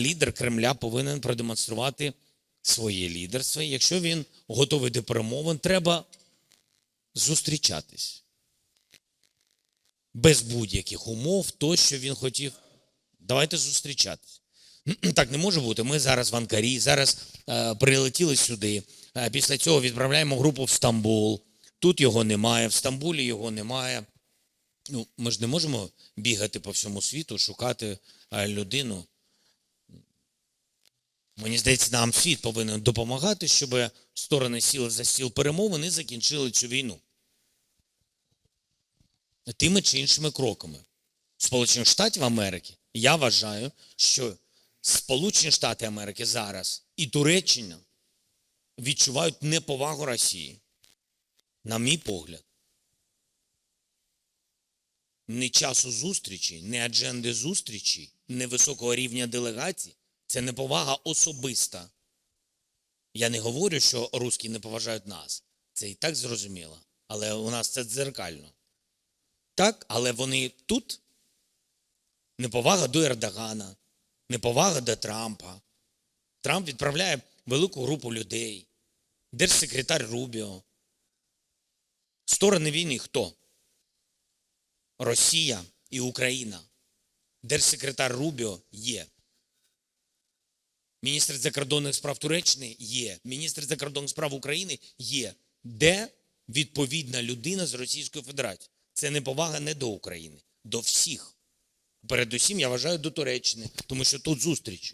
Лідер Кремля повинен продемонструвати своє лідерство. Якщо він готовий до перемовин, треба зустрічатись без будь-яких умов, то, що він хотів. Давайте зустрічатись. Так не може бути. Ми зараз в Анкарі, зараз е, прилетіли сюди. Е, після цього відправляємо групу в Стамбул. Тут його немає, в Стамбулі його немає. Ну, ми ж не можемо бігати по всьому світу, шукати е, людину. Мені здається, нам світ повинен допомагати, щоб сторони сіли за стіл перемовин і закінчили цю війну. Тими чи іншими кроками. Сполучених Штатів Америки, я вважаю, що Сполучені Штати Америки зараз і Туреччина відчувають неповагу Росії. На мій погляд. Не часу зустрічі, не адженди зустрічі, не високого рівня делегацій це неповага особиста. Я не говорю, що русські не поважають нас. Це і так зрозуміло. Але у нас це дзеркально. Так, але вони тут неповага до Ердогана, неповага до Трампа. Трамп відправляє велику групу людей. Держсекретар Рубіо. Сторони війни хто? Росія і Україна. Держсекретар Рубіо є. Міністр закордонних справ Туреччини є. Міністр закордонних справ України є. Де відповідна людина з Російської Федерації? Це неповага не до України, до всіх. Передусім, я вважаю, до Туреччини, тому що тут зустріч.